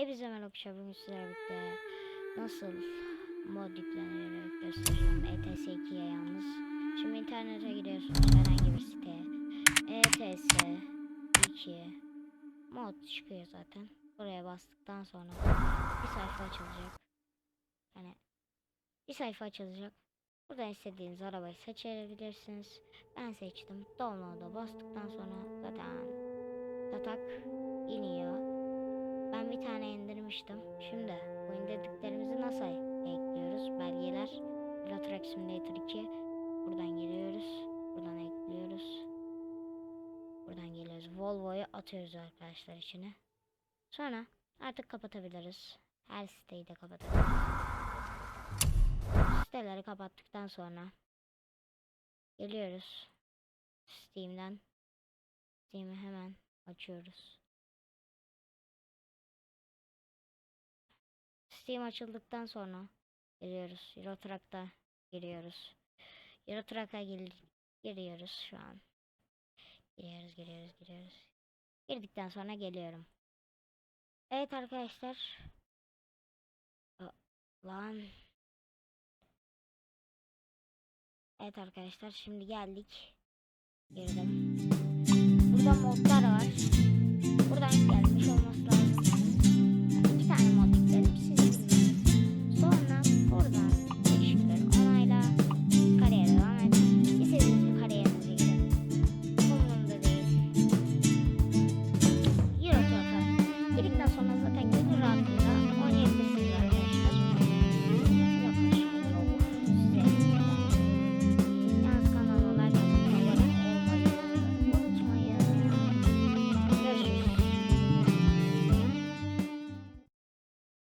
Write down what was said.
Hepinize merhaba arkadaşlar. Bugün sizlerle birlikte nasıl mod yüklenir göstereceğim. ETS 2'ye yalnız. Şimdi internete giriyorsunuz herhangi bir siteye. ETS 2 mod çıkıyor zaten. Buraya bastıktan sonra bir sayfa açılacak. Yani bir sayfa açılacak. Buradan istediğiniz arabayı seçebilirsiniz. Ben seçtim. Download'a bastıktan sonra zaten tatak iniyor. Bir tane indirmiştim. Şimdi bu indirdiklerimizi nasıl ekliyoruz? Belgeler Euro Simulator 2 Buradan geliyoruz. Buradan ekliyoruz. Buradan geliyoruz. Volvo'yu atıyoruz arkadaşlar içine. Sonra artık kapatabiliriz. Her siteyi de kapatabiliriz. Siteleri kapattıktan sonra geliyoruz. Steam'den Steam'i hemen açıyoruz. Steam açıldıktan sonra giriyoruz. Euro giriyoruz. Euro gir giriyoruz şu an. Giriyoruz, giriyoruz, giriyoruz. Girdikten sonra geliyorum. Evet arkadaşlar. Lan. Evet arkadaşlar şimdi geldik. Girdim. Burada modlar var.